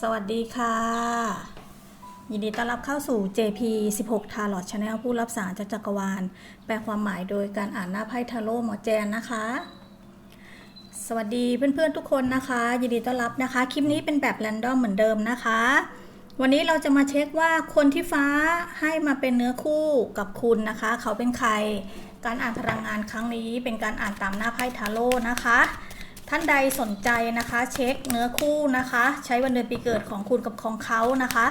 สวัสดีค่ะ ยินดีต้อนรับเข้าสู่ JP 16 Tarot Channel ผู้รับสารจากจักรวาล แปลความหมายโดยการอ่านหน้าไพ่ทาโร่หมอแจนนะคะ สวัสดีเพื่อนๆทุกคนนะคะ ยินดีต้อนรับนะคะ คลิปนี้เป็นแบบแรนดอมเหมือนเดิมนะคะ วันนี้เราจะมาเช็คว่าคนที่ฟ้าให้มาเป็นเนื้อคู่กับคุณนะคะ เขาเป็นใคร การอ่านพลังงานครั้งนี้เป็นการอ่านตามหน้าไพ่ทาโร่นะคะ ท่านใดสนใจนะคะ เช็คเนื้อคู่นะคะ ใช้วันเดือนปีเกิดของคุณกับของเขานะคะ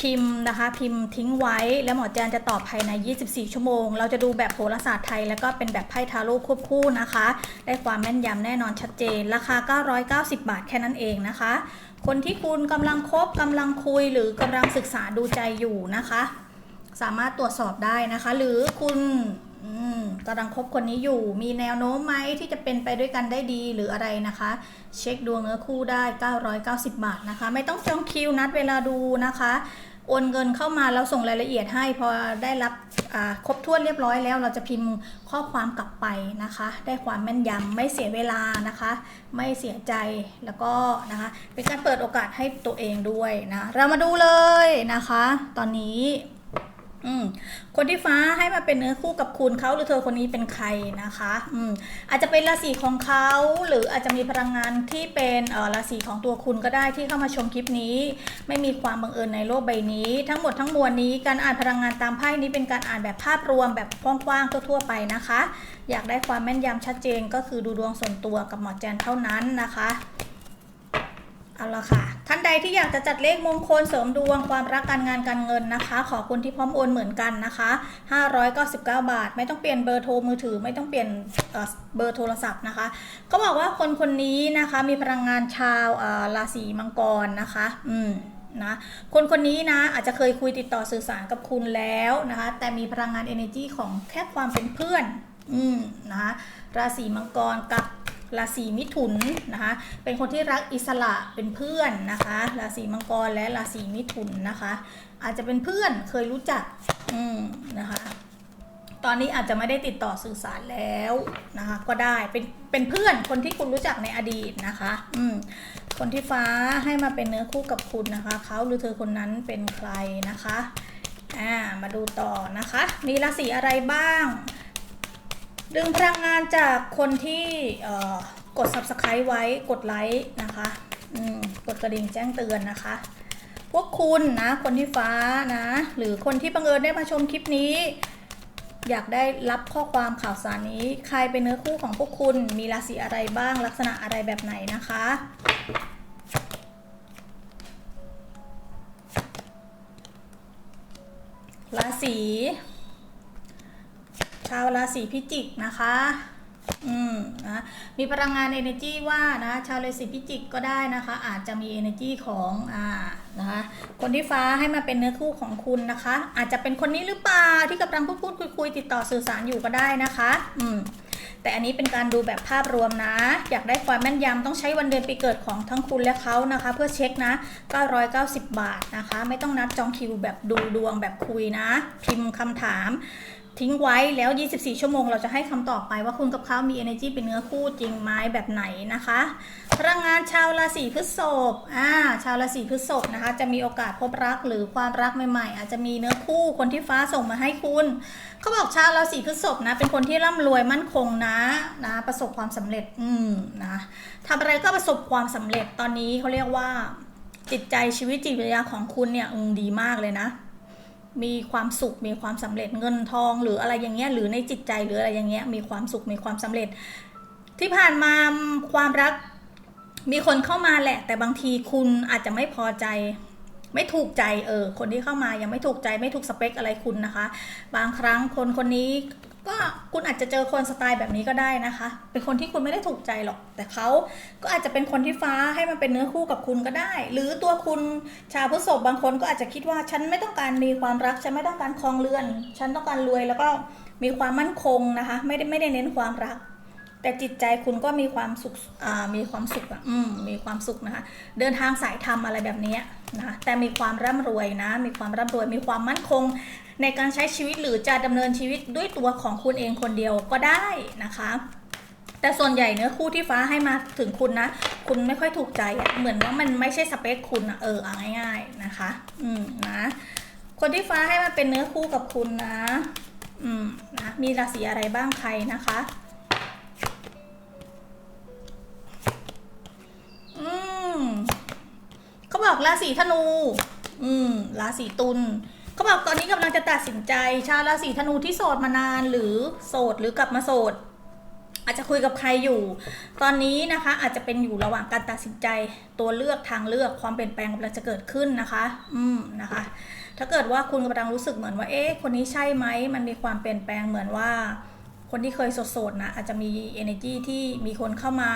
พิมพ์นะคะพิมพ์ทิ้งไว้ แล้วหมอแจนจะตอบภายใน 24 ชั่วโมง เราจะดูแบบโหราศาสตร์ไทย แล้วก็เป็นแบบไพ่ทาโร่ควบคู่นะคะ ได้ความแม่นยำแน่นอนชัดเจน ราคา 990 บาทแค่นั้นเองนะคะ คนที่คุณกำลังคบกำลังคุยหรือกำลังศึกษาดูใจอยู่นะคะ สามารถตรวจสอบได้นะคะ หรือคุณ กำลังคบคนนี้อยู่ มีแนวโน้มไหมที่จะเป็นไปด้วยกันได้ดีหรืออะไรนะคะ เช็คดวงเนื้อคู่ได้ 990 บาทนะคะ ไม่ต้องจองคิวนัดเวลาดูนะคะโอนเงินเข้ามาแล้วส่งรายละเอียดให้พอได้รับครบถ้วนเรียบร้อยแล้วเราจะพิมพ์ข้อความกลับไปนะคะ ได้ความแม่นยำไม่เสียเวลานะคะ ไม่เสียใจแล้วก็นะคะเป็นการเปิดโอกาสให้ตัวเองด้วยนะ เรามาดูเลยนะคะ ตอนนี้ อืมคนที่ฟ้าให้มาเป็นเนื้อคู่กับคุณเขาหรือเธอคนนี้เป็นใครนะคะ อืมอาจจะเป็นราศีของเขาหรืออาจจะมีพลังงานที่เป็นเอ่อราศีของตัวคุณก็ได้ที่เข้ามาชมคลิปนี้ ไม่มีความบังเอิญในโลกใบนี้ ทั้งหมดทั้งมวลนี้การอ่านพลังงานตามไพ่นี้เป็นการอ่านแบบภาพรวมแบบกว้างๆทั่วๆไปนะคะ อยากได้ความแม่นยำชัดเจนก็คือดูดวงส่วนตัวกับหมอแจนเท่านั้นนะคะ เอาละค่ะ ท่านใดที่อยากจะจัดเลขมงคลเสริมดวงความรักการงานการเงินนะคะ ขอคนที่พร้อมโอนเหมือนกันนะคะ 599 บาท ไม่ต้องเปลี่ยนเบอร์โทรมือถือ ไม่ต้องเปลี่ยนเบอร์โทรศัพท์นะคะก็บอกว่าคนคนนี้นะคะมีพลังงานชาวราศีมังกรนะคะ อืมนะคนคนนี้นะอาจจะเคยคุยติดต่อสื่อสารกับคุณแล้วนะคะ แต่มีพลังงาน energy ของแค่ความเป็นเพื่อน อืมนะราศีมังกรกับ ราศีมิถุนนะคะ เป็นคนที่รักอิสระเป็นเพื่อนนะคะ ราศีมังกรและราศีมิถุนนะคะ อาจจะเป็นเพื่อนเคยรู้จัก อืมนะคะ ตอนนี้อาจจะไม่ได้ติดต่อสื่อสารแล้วนะคะ ก็ได้เป็นเป็นเพื่อนคนที่คุณรู้จักในอดีตนะคะ อืมคนที่ฟ้าให้มาเป็นเนื้อคู่กับคุณนะคะ เขาหรือเธอคนนั้นเป็นใครนะคะ อ่า มาดูต่อนะคะ มีราศีอะไรบ้าง ดึงพลังงานจากคนที่กด subscribe ไว้กดไลค์นะคะกดกระดิ่งแจ้งเตือนนะคะ พวกคุณนะคนที่ฟ้านะ หรือคนที่บังเอิญได้มาชมคลิปนี้ อยากได้รับข้อความข่าวสารนี้ ใครเป็นเนื้อคู่ของพวกคุณมีราศีอะไรบ้างลักษณะอะไรแบบไหนนะคะราศี ชาวราศีพิจิกนะคะ อืมนะมีพลังงาน energy ว่านะชาวราศีพิจิกก็ได้นะคะ อาจจะมี energy ของอ่านะคะคนที่ฟ้าให้มาเป็นเนื้อคู่ของคุณนะคะ อาจจะเป็นคนนี้หรือเปล่าที่กำลังพูดพูดคุยคุยติดต่อสื่อสารอยู่ก็ได้นะคะ อืมแต่อันนี้เป็นการดูแบบภาพรวมนะ อยากได้ความแม่นยำต้องใช้วันเดือนปีเกิดของทั้งคุณและเขานะคะ เพื่อเช็คนะ 990 บาทนะคะ ไม่ต้องนัดจองคิวแบบดูดวงแบบคุยนะ พิมพ์คำถาม ทิ้งไว้แล้ว 24 ชั่วโมง เราจะให้คำตอบไปว่าคุณกับเขามี energy เป็นเนื้อคู่จริงไหมแบบไหนนะคะ พลังงานชาวราศีพฤษภอ่าชาวราศีพฤษภนะคะ จะมีโอกาสพบรักหรือความรักใหม่ๆ อาจจะมีเนื้อคู่คนที่ฟ้าส่งมาให้คุณเขาบอกชาวราศีพฤษภนะ เป็นคนที่ร่ำรวยมั่นคงนะนะ ประสบความสำเร็จอืมนะทำอะไรก็ประสบความสำเร็จตอนนี้เขาเรียกว่า จิตใจชีวิตจิตวิทยาของคุณเนี่ยอืมดีมากเลยนะ มีความสุข มีความสำเร็จเงินทอง หรืออะไรอย่างเงี้ยหรือในจิตใจหรืออะไรอย่างเงี้ยมีความสุขมีความสำเร็จ ที่ผ่านมาความรักมีคนเข้ามาแหละ แต่บางทีคุณอาจจะไม่พอใจ ไม่ถูกใจเออคนที่เข้ามายังไม่ถูกใจไม่ถูกสเปคอะไรคุณนะคะ บางครั้งคนคนนี้ ก็คุณอาจจะเจอคนสไตล์แบบนี้ก็ได้นะคะ เป็นคนที่คุณไม่ได้ถูกใจหรอก แต่เขาก็อาจจะเป็นคนที่ฟ้าให้มันเป็นเนื้อคู่กับคุณก็ได้ หรือตัวคุณชาวพฤษภบางคนก็อาจจะคิดว่าฉันไม่ต้องการมีความรัก ฉันไม่ต้องการครองเรือน ฉันต้องการรวยแล้วก็มีความมั่นคงนะคะ ไม่ได้ไม่ได้เน้นความรัก แต่จิตใจคุณก็มีความสุขมีความสุขอืมมีความสุขนะคะ เดินทางสายธรรมอะไรแบบนี้นะคะแต่มีความร่ำรวยนะ มีความร่ำรวย มีความมั่นคง ในการใช้ชีวิตหรือจะดำเนินชีวิตด้วยตัวของคุณเองคนเดียวก็ได้นะคะ แต่ส่วนใหญ่เนื้อคู่ที่ฟ้าให้มาถึงคุณนะ คุณไม่ค่อยถูกใจอะเหมือนว่ามันไม่ใช่สเปคคุณอะเออเอาง่ายๆนะคะ อืมนะคนที่ฟ้าให้มาเป็นเนื้อคู่กับคุณนะ อืมนะมีราศีอะไรบ้างใครนะคะอืมเขาบอกราศีธนู อืมราศีตุล เขาบอกตอนนี้กำลังจะตัดสินใจ ชาวราศีธนูที่โสดมานานหรือโสดหรือกลับมาโสด อาจจะคุยกับใครอยู่ ตอนนี้นะคะอาจจะเป็นอยู่ระหว่างการตัดสินใจตัวเลือกทางเลือกความเปลี่ยนแปลงกำลังจะเกิดขึ้นนะคะ อืมนะคะ ถ้าเกิดว่าคุณกำลังรู้สึกเหมือนว่าเอ๊ะคนนี้ใช่ไหมมันมีความเปลี่ยนแปลงเหมือนว่าคนที่เคยโสดๆนะอาจจะมี energy ที่มีคนเข้ามา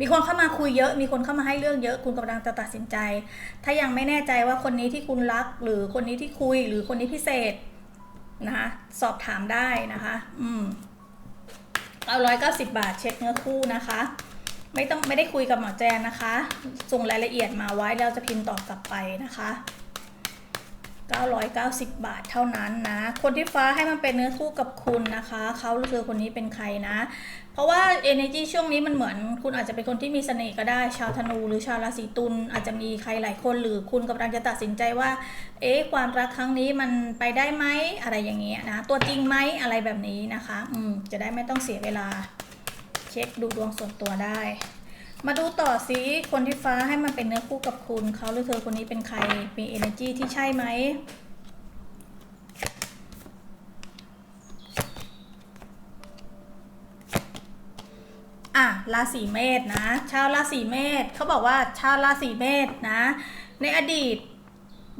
มีคนเข้ามาคุยเยอะ มีคนเข้ามาให้เรื่องเยอะ คุณกำลังจะตัดสินใจ ถ้ายังไม่แน่ใจว่าคนนี้ที่คุณรัก หรือคนนี้ที่คุย หรือคนนี้พิเศษนะคะ สอบถามได้นะคะ อืมเอาร้อยเก้าสิบบาทเช็คเนื้อคู่นะคะ ไม่ต้องไม่ได้คุยกับหมอแจนนะคะ ส่งรายละเอียดมาไว้แล้วจะพิมพ์ตอบกลับไปนะคะ 990 บาทเท่านั้นนะ คนที่ฟ้าให้มันเป็นเนื้อคู่กับคุณนะคะ เขาหรือเธอคนนี้เป็นใครนะ เพราะว่า energy ช่วงนี้มันเหมือน คุณอาจจะเป็นคนที่มีเสน่ห์ก็ได้ ชาวธนู หรือชาวราศีตุลอาจจะมีใครหลายคนหรือคุณกำลังจะตัดสินใจว่า เอ๊ะความรักครั้งนี้มันไปได้ไหมอะไรอย่างเงี้ยนะ ตัวจริงไหมอะไรแบบนี้นะคะ อืมจะได้ไม่ต้องเสียเวลา เช็คดูดวงส่วนตัวได้ มาดูต่อซิคนที่ฟ้าให้มันเป็นเนื้อคู่กับคุณเขาหรือเธอคนนี้เป็นใครมี energy ที่ใช่ไหมอะราศีเมษนะ ชาวราศีเมษเขาบอกว่าชาวราศีเมษนะ ในอดีต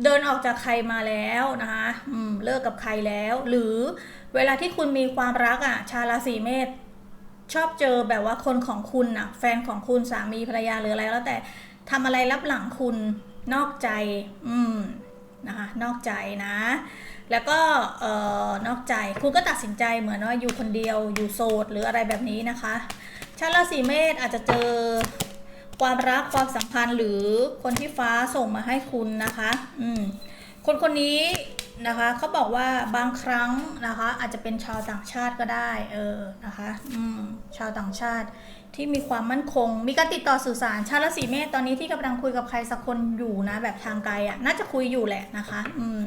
เดินออกจากใครมาแล้วนะคะอืมเลิกกับใครแล้ว หรือเวลาที่คุณมีความรักอะ ชาวราศีเมษ ชอบเจอแบบว่าคนของคุณน่ะแฟนของคุณสามีภรรยาหรืออะไรแล้วแต่ทำอะไรรับหลังคุณนอกใจ อืมนะคะ นอกใจนะ แล้วก็เอ่อนอกใจคุณก็ตัดสินใจเหมือนว่าอยู่คนเดียวอยู่โสดหรืออะไรแบบนี้นะคะชาวราศีเมษอาจจะเจอความรักความสัมพันธ์หรือคนที่ฟ้าส่งมาให้คุณนะคะ อืมคนคนนี้ นะคะเขาบอกว่าบางครั้งนะคะอาจจะเป็นชาวต่างชาติก็ได้เออนะคะอืมชาวต่างชาติที่มีความมั่นคง มีการติดต่อสื่อสารชาวราศีเมษตอนนี้ที่กำลังคุยกับใครสักคนอยู่นะแบบทางไกลอะ่ะน่าจะคุยอยู่แหละนะคะอืม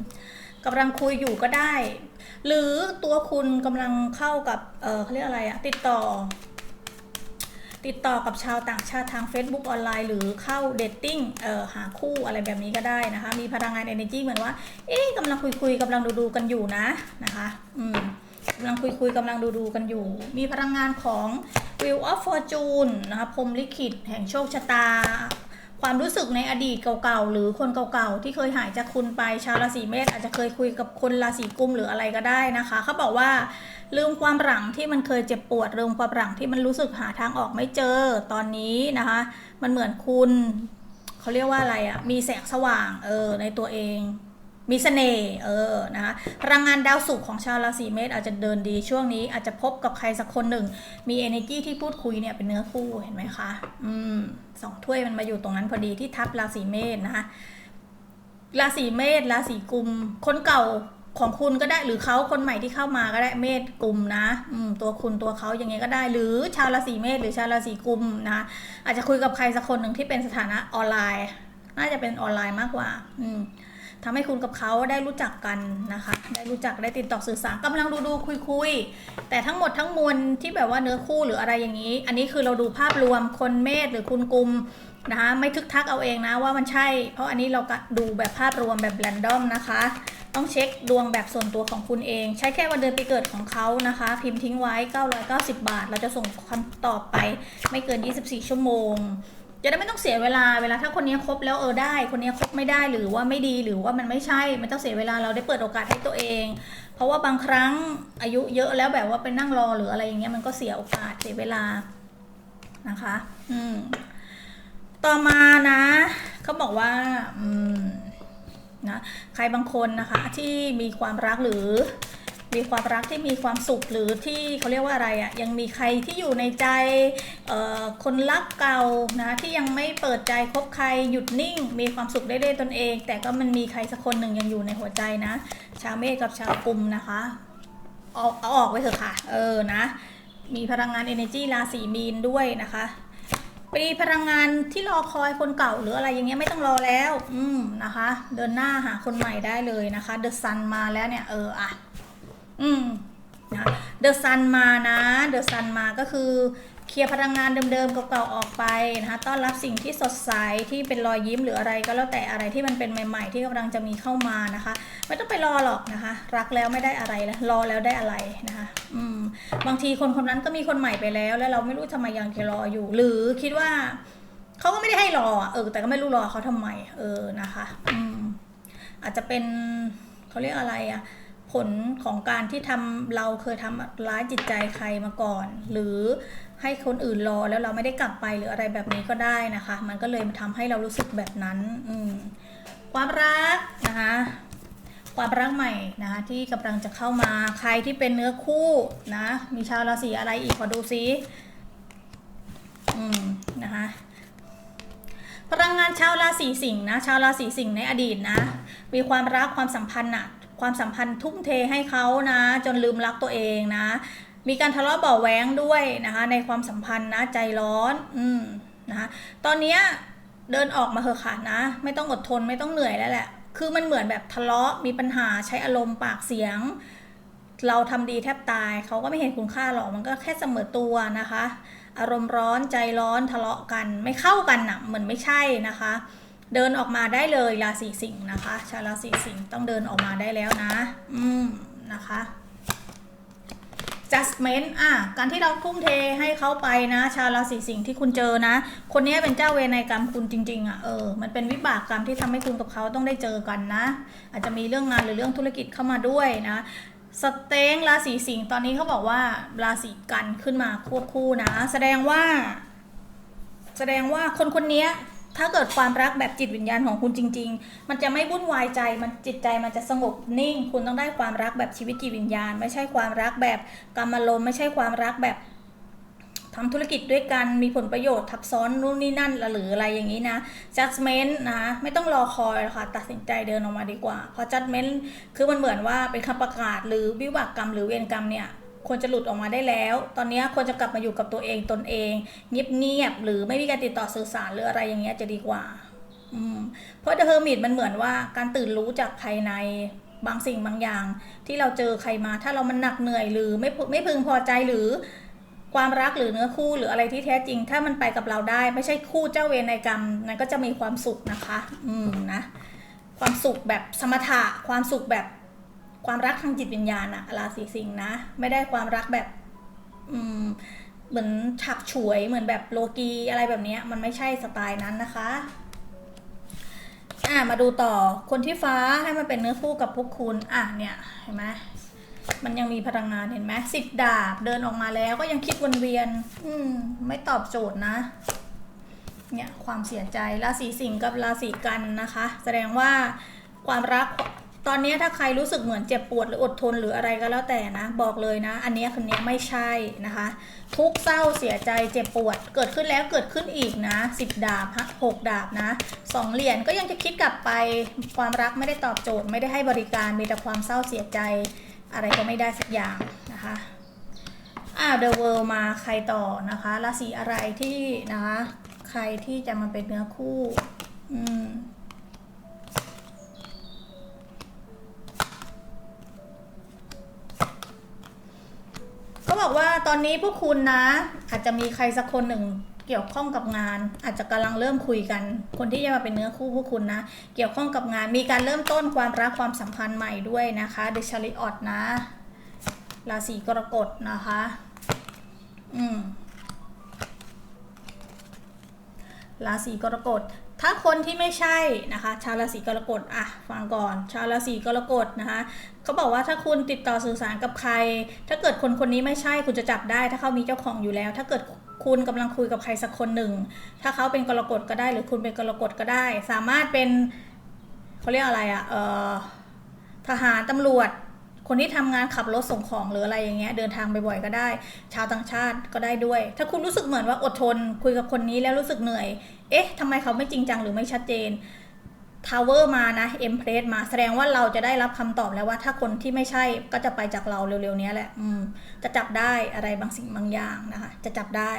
กำลังคุยอยู่ก็ได้ หรือตัวคุณกำลังเข้ากับเออเขาเรียกอะไรอะติดต่อ ติดต่อกับชาวต่างชาติทาง Facebook ออนไลน์ หรือเข้าเดทติ้งเอ่อหาคู่อะไรแบบนี้ก็ได้นะคะ มีพลังงาน energy เหมือนว่า เอ๊ะกำลังคุยคุยกำลังดูดูกันอยู่นะนะคะอืมกำลังคุยคุยกำลังดูดูกันอยู่ มีพลังงานของ Wheel of Fortune นะคะพรมลิขิตแห่งโชคชะตา ความรู้สึกในอดีตเก่าๆ หรือคนเก่าๆ ที่เคยหายจากคุณไปชาวราศีเมษอาจจะเคยคุยกับคนราศีกุมหรืออะไรก็ได้นะคะ เขาบอกว่า ลืมความหลังที่มันเคยเจ็บปวดลืมความหลังที่มันรู้สึกหาทางออกไม่เจอตอนนี้นะคะ มันเหมือนคุณเขาเรียกว่าอะไรอะมีแสงสว่างเออในตัวเองมีเสน่ห์เออนะคะพลังงานดาวศุกร์ของชาวราศีเมษอาจจะเดินดีช่วงนี้อาจจะพบกับใครสักคนหนึ่ง มี energy ที่พูดคุยเนี่ยเป็นเนื้อคู่เห็นไหมคะอืมสองถ้วยมันมาอยู่ตรงนั้นพอดีที่ทับราศีเมษนะคะราศีเมษราศีกุมคนเก่า ของคุณก็ได้หรือเขาคนใหม่ที่เข้ามาก็ได้เมษกลุ่มนะอืมตัวคุณตัวเขาอย่างเงี้ยก็ได้ หรือชาวราศีเมษหรือชาวราศีกุมนะอาจจะคุยกับใครสักคนหนึ่งที่เป็นสถานะออนไลน์ น่าจะเป็นออนไลน์มากกว่า อืมทำให้คุณกับเขาได้รู้จักกันนะคะ ได้รู้จักได้ติดต่อสื่อสารกำลังดูดูคุยคุยแต่ทั้งหมดทั้งมวลที่แบบว่าเนื้อคู่หรืออะไรอย่างนี้ อันนี้คือเราดูภาพรวมคนเมษหรือคุณกุมนะคะไม่ทึกทักเอาเองนะว่ามันใช่ เพราะอันนี้เราก็ดูแบบภาพรวมแบบแรนดอมนะคะ ต้องเช็คดวงแบบส่วนตัวของคุณเอง ใช้แค่วันเดือนปีเกิดของเขานะคะ พิมพ์ทิ้งไว้ 990 บาท เราจะส่งคำตอบไปไม่เกิน 24 ชั่วโมง จะได้ไม่ต้องเสียเวลาเวลาถ้าคนนี้ครบแล้วเออได้ คนนี้ครบไม่ได้หรือว่าไม่ดีหรือว่ามันไม่ใช่มันต้องเสียเวลาเราได้เปิดโอกาสให้ตัวเอง เพราะว่าบางครั้งอายุเยอะแล้วแบบว่าไปนั่งรอหรืออะไรอย่างเงี้ยมันก็เสียโอกาสเสียเวลานะคะ อืมต่อมานะเขาบอกว่า อืม นะใครบางคนนะคะที่มีความรักหรือมีความรักที่มีความสุขหรือที่เขาเรียกว่าอะไรอะ่ะยังมีใครที่อยู่ในใจคนรักเก่านะที่ยังไม่เปิดใจคบใครหยุดนิ่ง มีความสุขได้ด้วยตนเอง แต่ก็มันมีใครสักคนหนึ่งยังอยู่ในหัวใจนะ ชาวเมษกับชาวกุมนะคะเอาเอาออกไปเถอะค่ะ เออนะ มีพลังงาน energy ราศีมีนด้วยนะคะ ปีพลังงานที่รอคอยคนเก่าหรืออะไรอย่างเงี้ยไม่ต้องรอแล้ว อืมนะคะ เดินหน้าหาคนใหม่ได้เลยนะคะเดอะซันมาแล้วเนี่ยเอออะอืมนะเดอะซันมานะเดอะซันมาก็คือ เคลียร์พลังงานเดิมๆเก่าๆออกไปนะคะต้อนรับสิ่งที่สดใสที่เป็นรอยยิ้มหรืออะไรก็แล้วแต่อะไรที่มันเป็นใหม่ ๆ ที่กำลังจะมีเข้ามานะคะ ไม่ต้องไปรอหรอกนะคะ รักแล้วไม่ได้อะไรแล้วรอแล้วได้อะไรนะคะอืมบางทีคนคนนั้นก็มีคนใหม่ไปแล้ว แล้วเราไม่รู้ทำไมยังจะรออยู่ หรือคิดว่าเขาก็ไม่ได้ให้รอเออแต่ก็ไม่รู้รอเขาทำไม เออนะคะ อืมอาจจะเป็นเขาเรียกอะไรอะ ผลของการที่ทำเราเคยทำร้ายจิตใจใครมาก่อน หรือให้คนอื่นรอแล้วเราไม่ได้กลับไปหรืออะไรแบบนี้ก็ได้นะคะ มันก็เลยทำให้เรารู้สึกแบบนั้นความรักนะคะความรักใหม่นะคะที่กำลังจะเข้ามาใครที่เป็นเนื้อคู่นะมีชาวราศีอะไรอีกขอดูซิอืมนะคะพลังงานชาวราศีสิงห์นะชาวราศีสิงห์ในอดีตนะมีความรักความสัมพันธ์อะ ความสัมพันธ์ทุ่มเทให้เขานะ จนลืมรักตัวเองนะ มีการทะเลาะเบาะแว้งด้วยนะคะ ในความสัมพันธ์นะใจร้อน อืมนะคะตอนเนี้ยเดินออกมาเถอะค่ะนะ ไม่ต้องอดทนไม่ต้องเหนื่อยแล้วแหละ คือมันเหมือนแบบทะเลาะมีปัญหาใช้อารมณ์ปากเสียง เราทำดีแทบตาย เขาก็ไม่เห็นคุณค่าหรอกมันก็แค่เสมอตัวนะคะ อารมณ์ร้อนใจร้อนทะเลาะกัน ไม่เข้ากันอะเหมือนไม่ใช่นะคะ เดินออกมาได้เลยราศีสิงห์นะคะ ชาวราศีสิงห์ต้องเดินออกมาได้แล้วนะ อืมนะคะ judgment อะ การที่เราทุ่มเทให้เขาไปนะ ชาวราศีสิงห์ที่คุณเจอนะ คนนี้เป็นเจ้าเวรในกรรมคุณจริง ๆอะเออมันเป็นวิบากกรรมที่ทำให้คุณกับเขาต้องได้เจอกันนะ อาจจะมีเรื่องงานหรือเรื่องธุรกิจเข้ามาด้วยนะสเต็งราศีสิงห์ตอนนี้เขาบอกว่าราศีกันขึ้นมาควบคู่นะ แสดงว่า แสดงว่าคนคนนี้ ถ้าเกิดความรักแบบจิตวิญญาณของคุณจริง ๆ มันจะไม่วุ่นวายใจ มันจิตใจมันจะสงบนิ่ง คุณต้องได้ความรักแบบชีวิตจิตวิญญาณ ไม่ใช่ความรักแบบกรรมารมไม่ใช่ความรักแบบทำธุรกิจด้วยกันมีผลประโยชน์ทับซ้อนนู่นนี่นั่นหรืออะไรอย่างนี้นะ judgment นะ ไม่ต้องรอคอยค่ะตัดสินใจเดินออกมาดีกว่า เพราะ judgment คือมันเหมือนว่าเป็นคำประกาศหรือวิบากกรรมหรือเวรกรรมเนี่ย ควรจะหลุดออกมาได้แล้ว ตอนนี้ควรจะกลับมาอยู่กับตัวเองตนเองเงียบๆหรือไม่มีการติดต่อสื่อสารหรืออะไรอย่างเงี้ยจะดีกว่าอืมเพราะเดอะเฮอร์มิตมันเหมือนว่าการตื่นรู้จากภายในบางสิ่งบางอย่าง ที่เราเจอใครมา ถ้าเรามันหนักเหนื่อยหรือไม่พึไม่พึงพอใจหรือความรักหรือเนื้อคู่หรืออะไรที่แท้จริง ถ้ามันไปกับเราได้ ไม่ใช่คู่เจ้าเวรในกรรมนั้นก็จะมีความสุขนะคะ อืมนะ ความสุขแบบสมถะความสุขแบบ ความรักทางจิตวิญญาณอะราศีสิงห์นะ ไม่ได้ความรักแบบ อืม เหมือนฉับฉวยเหมือนแบบโลกีอะไรแบบนี้มันไม่ใช่สไตล์นั้นนะคะอะมาดูต่อคนที่ฟ้าให้มันเป็นเนื้อคู่กับพวกคุณอะเนี่ยเห็นไหมมันยังมีพลังงานเห็นไหมสิบดาบเดินออกมาแล้วก็ยังคิดวนเวียน อืม ไม่ตอบโจทย์นะ เนี่ยความเสียใจราศีสิงห์กับราศีกันนะคะ แสดงว่าความรัก ตอนนี้ถ้าใครรู้สึกเหมือนเจ็บปวดหรืออดทนหรืออะไรก็แล้วแต่นะ บอกเลยนะ อันนี้คนนี้ไม่ใช่นะคะ ทุกเศร้าเสียใจเจ็บปวด เกิดขึ้นแล้วเกิดขึ้นอีกนะสิบดาบหกดาบนะสองเหรียญก็ยังจะคิดกลับไปความรักไม่ได้ตอบโจทย์ ไม่ได้ให้บริการมีแต่ความเศร้าเสียใจอะไรก็ไม่ได้สักอย่างนะคะอ่าเดอะเวิลมาใครต่อนะคะราศีอะไรที่นะคะ ใครที่จะมาเป็นเนื้อคู่ อืม บอกว่าตอนนี้พวกคุณนะ อาจจะมีใครสักคนหนึ่งเกี่ยวข้องกับงาน อาจจะกำลังเริ่มคุยกัน คนที่จะมาเป็นเนื้อคู่พวกคุณนะ เกี่ยวข้องกับงาน มีการเริ่มต้นความรักความสัมพันธ์ใหม่ด้วยนะคะเดชาริออตนะราศีกรกฎนะคะ อืมราศีกรกฎ ถ้าคนที่ไม่ใช่นะคะ ชาวราศีกรกฎอะฟังก่อน ชาวราศีกรกฎนะคะเขาบอกว่าถ้าคุณติดต่อสื่อสารกับใคร ถ้าเกิดคนคนนี้ไม่ใช่คุณจะจับได้ ถ้าเขามีเจ้าของอยู่แล้ว ถ้าเกิดคุณกำลังคุยกับใครสักคนหนึ่ง ถ้าเขาเป็นกรกฎก็ได้ หรือคุณเป็นกรกฎก็ได้ สามารถเป็นเขาเรียกอะไรอะ่ะเอ่อทหารตำรวจ คนที่ทำงานขับรถส่งของหรืออะไรอย่างเงี้ยเดินทางบ่อยๆก็ได้ ชาวต่างชาติก็ได้ด้วย ถ้าคุณรู้สึกเหมือนว่าอดทน คุยกับคนนี้แล้วรู้สึกเหนื่อย เอ๊ะทำไมเขาไม่จริงจังหรือไม่ชัดเจนทาวเวอร์มานะเอ็มเพรสมาแสดงว่าเราจะได้รับคำตอบแล้วว่า ถ้าคนที่ไม่ใช่ก็จะไปจากเราเร็วๆนี้แหละ อืม จะจับได้อะไรบางสิ่งบางอย่างนะคะ จะจับได้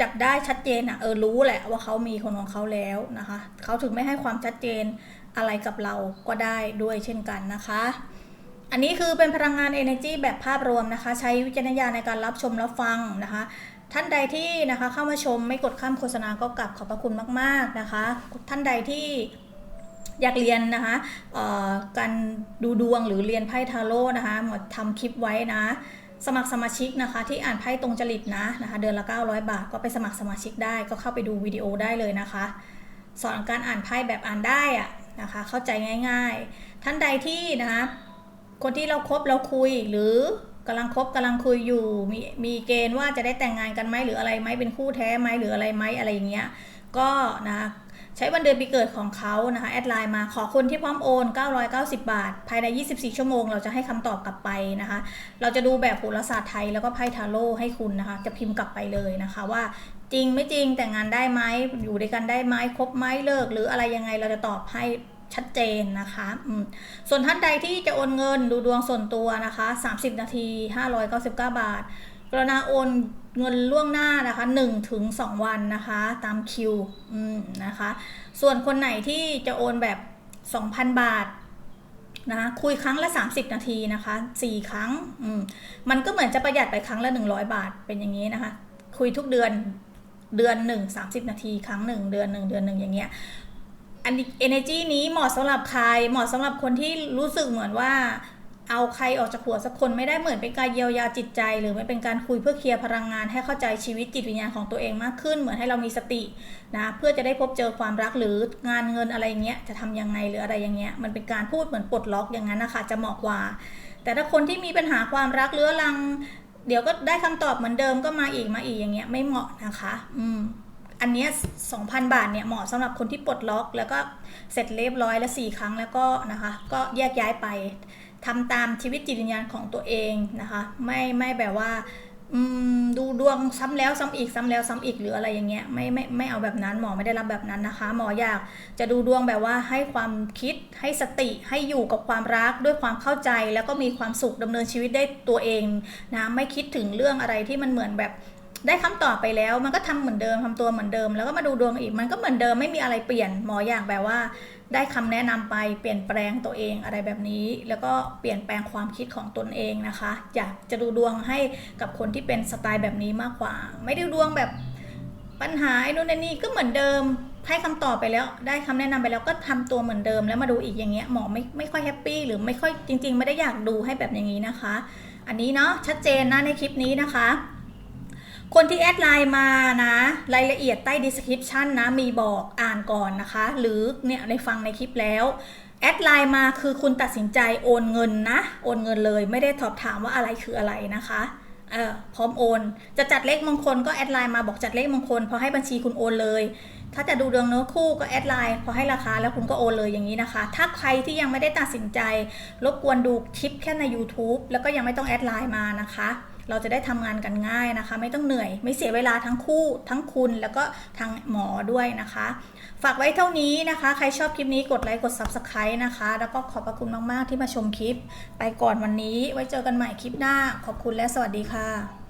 จับได้ชัดเจนอะ เออรู้แหละว่าเขามีคนของเขาแล้วนะคะ เขาถึงไม่ให้ความชัดเจนอะไรกับเราก็ได้ด้วยเช่นกันนะคะ อันนี้คือเป็นพลังงาน Energy แบบภาพรวมนะคะ ใช้วิจารณญาณในการรับชมรับฟังนะคะ ท่านใดที่นะคะเข้ามาชมไม่กดข้ามโฆษณาก็กลับขอบพระคุณมาก ๆนะคะ ท่านใดที่อยากเรียนนะคะการดูดวงหรือเรียนไพ่ทาโร่นะคะหมดทำคลิปไว้นะ สมัครสมาชิกนะคะ ที่อ่านไพ่ตรงจริตนะนะคะ เดือนละ 900 บาท ก็ไปสมัครสมาชิกได้ก็เข้าไปดูวิดีโอได้เลยนะคะ สอนการอ่านไพ่แบบอ่านได้อะนะคะ เข้าใจง่าย ๆ ท่านใดที่นะคะ คนที่เราครบเราคุยหรือกำลังคบกำลังคุยอยู่มีมีเกณฑ์ว่าจะได้แต่งงานกันไหมหรืออะไรไหมเป็นคู่แท้ไหมหรืออะไรไหมอะไรอย่างเงี้ยก็นะคะใช้วันเดือนปีเกิดของเขานะคะแอดไลน์มาขอคนที่พร้อมโอน 990 บาท ภายใน 24 ชั่วโมง เราจะให้คำตอบกลับไปนะคะ เราจะดูแบบโหราศาสตร์ไทยแล้วก็ไพ่ทาโร่ให้คุณนะคะ จะพิมพ์กลับไปเลยนะคะว่าจริงไม่จริงแต่งงานได้ไหมอยู่ด้วยกันได้ไหมคบไหมเลิก หรืออะไรยังไงเราจะตอบให้ ชัดเจนนะคะส่วนท่านใดที่จะโอนเงินดูดวงส่วนตัวนะคะ 30 นาที 599 บาท กรณาโอนเงินล่วงหน้านะคะ1ถึง2วันนะคะ ตามคิวนะคะ ส่วนคนไหนที่จะโอนแบบ 2,000 บาทนะคะคุยครั้งละ 30 นาทีนะคะ 4 ครั้งมมันก็เหมือนจะประหยัดไปครั้งละ 100 บาทเป็นอย่างนี้นะคะ คุยทุกเดือนเดือนหนึ่ง30นาที ครั้งหนึ่งเดือนหนึ่งเดือนหนึ่งอย่างเงี้ย อันนี้ energy นี้เหมาะสำหรับใคร เหมาะสำหรับคนที่รู้สึกเหมือนว่า เอาใครออกจากหัวสักคนไม่ได้เหมือนเป็นการเยียวยาจิตใจ หรือไม่เป็นการคุยเพื่อเคลียร์พลังงาน ให้เข้าใจชีวิตจิตวิญญาณของตัวเองมากขึ้น เหมือนให้เรามีสตินะเพื่อจะได้พบเจอความรักหรืองานเงินอะไรเงี้ยจะทำยังไงหรืออะไรอย่างเงี้ยมันเป็นการพูดเหมือนปลดล็อกอย่างนั้นนะคะจะเหมาะกว่า แต่ถ้าคนที่มีปัญหาความรักเรื้อรัง เดี๋ยวก็ได้คำตอบเหมือนเดิมก็มาอีกมาอีกอย่างเงี้ยไม่เหมาะนะคะ อืม อันเนี้ย2,000 บาทเนี่ยเหมาะสำหรับคนที่ปลดล็อกแล้วก็เสร็จเรียบร้อยแล้ว4ครั้งแล้วก็นะคะ ก็แยกย้ายไปทำตามชีวิตจิตวิญญาณของตัวเองนะคะ ไม่ไม่แบบว่าดูดวงซ้ำแล้วซ้ำอีกซ้ำแล้วซ้ำอีกหรืออะไรอย่างเงี้ยไม่ไม่ไม่เอาแบบนั้นหมอไม่ได้รับแบบนั้นนะคะ หมออยากจะดูดวงแบบว่าให้ความคิดให้สติให้อยู่กับความรักด้วยความเข้าใจแล้วก็มีความสุขดำเนินชีวิตได้ตัวเองนะไม่คิดถึงเรื่องอะไรที่มันเหมือนแบบ ได้คำตอบไปแล้ว มันก็ทำเหมือนเดิมทำตัวเหมือนเดิม แล้วก็มาดูดวงอีก มันก็เหมือนเดิมไม่มีอะไรเปลี่ยนหมออยากแบบว่า ได้คำแนะนำไปเปลี่ยนแปลงตัวเองอะไรแบบนี้ แล้วก็เปลี่ยนแปลงความคิดของตนเองนะคะ อยากจะดูดวงให้กับคนที่เป็นสไตล์แบบนี้มากกว่า ไม่ได้ดูดวงแบบปัญหาไอ้นู่นไอ้นี่ก็เหมือนเดิมให้คำตอบไปแล้วได้คำแนะนำไปแล้วก็ทำตัวเหมือนเดิมแล้วมาดูอีกอย่างเงี้ยหมอไม่ไม่ค่อยแฮปปี้หรือไม่ค่อยจริง ๆ ไม่ได้อยากดูให้แบบอย่างนี้นะคะ อันนี้เนาะชัดเจนนะในคลิปนี้นะคะ คนที่แอดไลน์มานะ รายละเอียดใต้ description นะ มีบอกอ่านก่อนนะคะ หรือเนี่ยในฟังในคลิปแล้วแอดไลน์มาคือคุณตัดสินใจโอนเงินนะ โอนเงินเลยไม่ได้สอบถามว่าอะไรคืออะไรนะคะเออพร้อมโอน จะจัดเลขมงคลก็แอดไลน์มาบอกจัดเลขมงคลพอให้บัญชีคุณโอนเลย ถ้าจะดูดวงเนื้อคู่ก็แอดไลน์พอให้ราคาแล้วคุณก็โอนเลยอย่างนี้นะคะ ถ้าใครที่ยังไม่ได้ตัดสินใจ รบกวนดูคลิปแค่ใน YouTube แล้วก็ยังไม่ต้องแอดไลน์มานะคะ เราจะได้ทำงานกันง่ายนะคะ ไม่ต้องเหนื่อย ไม่เสียเวลาทั้งคู่ทั้งคุณแล้วก็ทางหมอด้วยนะคะ ฝากไว้เท่านี้นะคะ ใครชอบคลิปนี้กดไลค์กด Subscribe นะคะ แล้วก็ขอบพระคุณมาก ๆ ที่มาชมคลิป ไปก่อนวันนี้ไว้เจอกันใหม่คลิปหน้า ขอบคุณและสวัสดีค่ะ